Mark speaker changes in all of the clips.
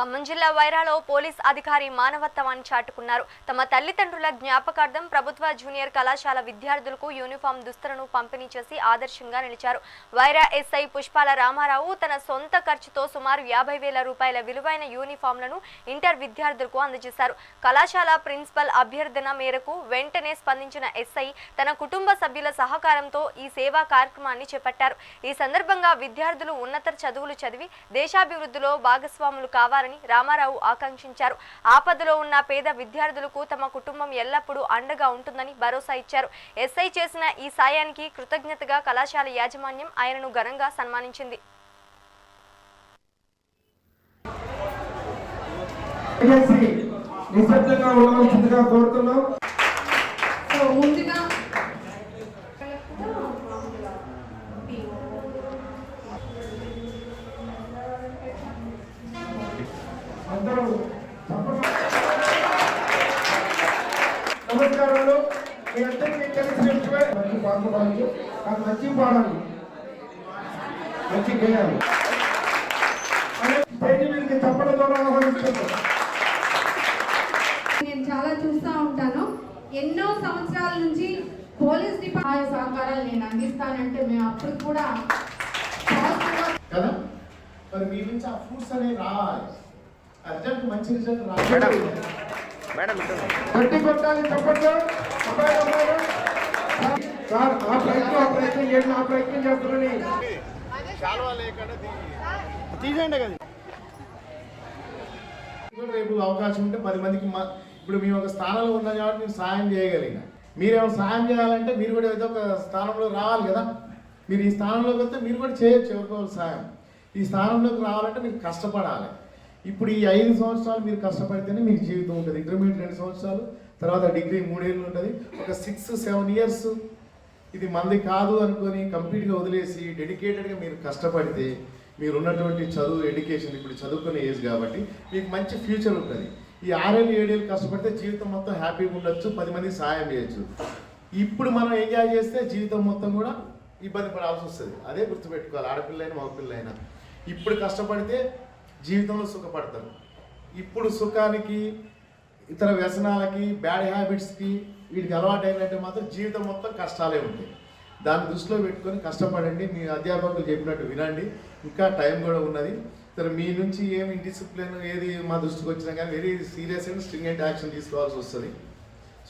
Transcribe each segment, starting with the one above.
Speaker 1: ఖమ్మం జిల్లా వైరాలో పోలీస్ అధికారి మానవత్వాన్ని చాటుకున్నారు. తమ తల్లిదండ్రుల జ్ఞాపకార్థం ప్రభుత్వ జూనియర్ కళాశాల విద్యార్థులకు యూనిఫామ్ దుస్తులను పంపిణీ చేసి ఆదర్శంగా నిలిచారు. వైరా ఎస్ఐ పుష్పాల రామారావు తన సొంత ఖర్చుతో సుమారు యాభై వేల రూపాయల విలువైన యూనిఫామ్లను ఇంటర్ విద్యార్థులకు అందజేశారు. కళాశాల ప్రిన్సిపల్ అభ్యర్థన మేరకు వెంటనే స్పందించిన ఎస్ఐ తన కుటుంబ సభ్యుల సహకారంతో ఈ సేవా కార్యక్రమాన్ని చేపట్టారు. ఈ సందర్భంగా విద్యార్థులు ఉన్నత చదువులు చదివి దేశాభివృద్ధిలో భాగస్వాములు కావాలని రామారావు ఆకాంక్షించారు. ఆపదలో ఉన్న పేద విద్యార్థులకు తమ కుటుంబం ఎల్లప్పుడూ అండగా ఉంటుందని భరోసా ఇచ్చారు. ఎస్ఐ చేసిన ఈ సాయానికి కృతజ్ఞతగా కళాశాల యాజమాన్యం ఆయనను ఘనంగా సన్మానించింది.
Speaker 2: నిశ్శబ్దంగా ఉండవలసిందిగా కోరుతున్నాం.
Speaker 3: సో ముందుగా
Speaker 2: నమస్కారాలు. మీ అందరికీ తెలిసిన విషయమే మంచి పాట పాడచ్చు. కానీ మంచి పాడాలి మంచి గేయాలి. స్టేజ్ మీదకి తప్పల ద్వారా ఆహ్వానిస్తున్నాం
Speaker 3: నేను చాలా చూస్తూ ఉంటాను. ఎన్నో సంవత్సరాల నుంచి పోలీస్ డిపార్ట్మెంట్ సహకారాలు నేను అందిస్తానంటే మేము అప్పుడు కూడా
Speaker 4: కదా? మరి మీ నుంచి ఆ ఫ్రూట్స్ అనేవి రావాలి. రిజల్ట్ మంచి రిజల్ట్ రావాలి.
Speaker 2: గట్టి కొట్టాలి సార్ ఆ ప్రయత్నం ఆ ప్రయత్నం చేయండి ఆ ప్రయత్నం చేస్తున్నాని.
Speaker 4: తీసేయండి కదా. రేపు అవకాశం ఉంటే పది మందికి మా ఇప్పుడు మేము ఒక స్థానంలో ఉన్నాం కాబట్టి మేము సాయం చేయగలిగిన. మీరేమో సాయం చేయాలంటే మీరు కూడా ఏదో ఒక స్థానంలో రావాలి కదా. మీరు ఈ స్థానంలోకి వస్తే మీరు కూడా చేయొచ్చు ఎవరికో సాయం. ఈ స్థానంలోకి రావాలంటే మీరు కష్టపడాలి. ఇప్పుడు ఈ ఐదు సంవత్సరాలు మీరు కష్టపడితేనే మీకు జీవితం ఉంటుంది. ఇంటర్మీడియట్ రెండు సంవత్సరాలు తర్వాత డిగ్రీ మూడేళ్ళు ఉంటుంది. ఒక సిక్స్ సెవెన్ ఇయర్స్ ఇది మంది కాదు అనుకొని కంప్లీట్గా వదిలేసి డెడికేటెడ్గా మీరు కష్టపడితే మీరు ఉన్నటువంటి చదువు ఎడ్యుకేషన్ ఇప్పుడు చదువుకునే ఏజ్ కాబట్టి మీకు మంచి ఫ్యూచర్ ఉంటుంది. ఈ ఆరేళ్ళు ఏడేళ్ళు కష్టపడితే జీవితం మొత్తం హ్యాపీగా ఉండొచ్చు పది మందికి సహాయం చేయొచ్చు. ఇప్పుడు మనం ఎంజాయ్ చేస్తే జీవితం మొత్తం కూడా ఇబ్బంది పడాల్సి వస్తుంది. అదే గుర్తుపెట్టుకోవాలి ఆడపిల్లైనా మగపిల్లైనా. ఇప్పుడు కష్టపడితే జీవితంలో సుఖపడతారు. ఇప్పుడు సుఖానికి ఇతర వ్యసనాలకి బ్యాడ్ హ్యాబిట్స్కి వీటికి అలవాటు అయినట్టు మాత్రం జీవితం మొత్తం కష్టాలే ఉంటాయి. దాన్ని దృష్టిలో పెట్టుకొని కష్టపడండి. మీ అధ్యాపకులు చెప్పినట్టు వినండి. ఇంకా టైం కూడా ఉన్నది. సరే మీ నుంచి ఏమి డిసిప్లిన్ ఏది మా దృష్టికి వచ్చినా కానీ very serious and stringent action తీసుకోవాల్సి వస్తుంది.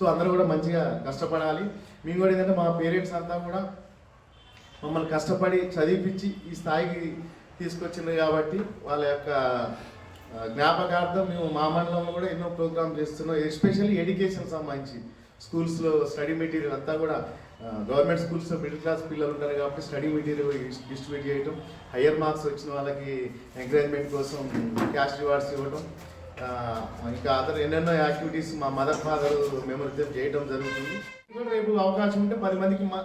Speaker 4: సో అందరూ కూడా మంచిగా కష్టపడాలి. మేము కూడా ఏంటంటే మా పేరెంట్స్ అంతా కూడా మమ్మల్ని కష్టపడి చదివిపించి ఈ స్థాయికి తీసుకొచ్చింది కాబట్టి వాళ్ళ యొక్క జ్ఞాపకార్థం మేము మా మండలంలో కూడా ఎన్నో ప్రోగ్రామ్ చేస్తున్నాం ఎస్పెషల్లీ ఎడ్యుకేషన్ సంబంధించి. స్కూల్స్లో స్టడీ మెటీరియల్ అంతా కూడా గవర్నమెంట్ స్కూల్స్లో మిడిల్ క్లాస్ పిల్లలు ఉంటారు కాబట్టి స్టడీ మెటీరియల్ డిస్ట్రిబ్యూట్ చేయటం హయ్యర్ మార్క్స్ వచ్చిన వాళ్ళకి ఎంకరేజ్మెంట్ కోసం క్యాష్ రివార్డ్స్ ఇవ్వటం ఇంకా అదర్ ఎన్నెన్నో యాక్టివిటీస్ మా మదర్ ఫాదర్ మెమరీ చేయడం జరుగుతుంది. రేపు అవకాశం ఉంటే పది మందికి మా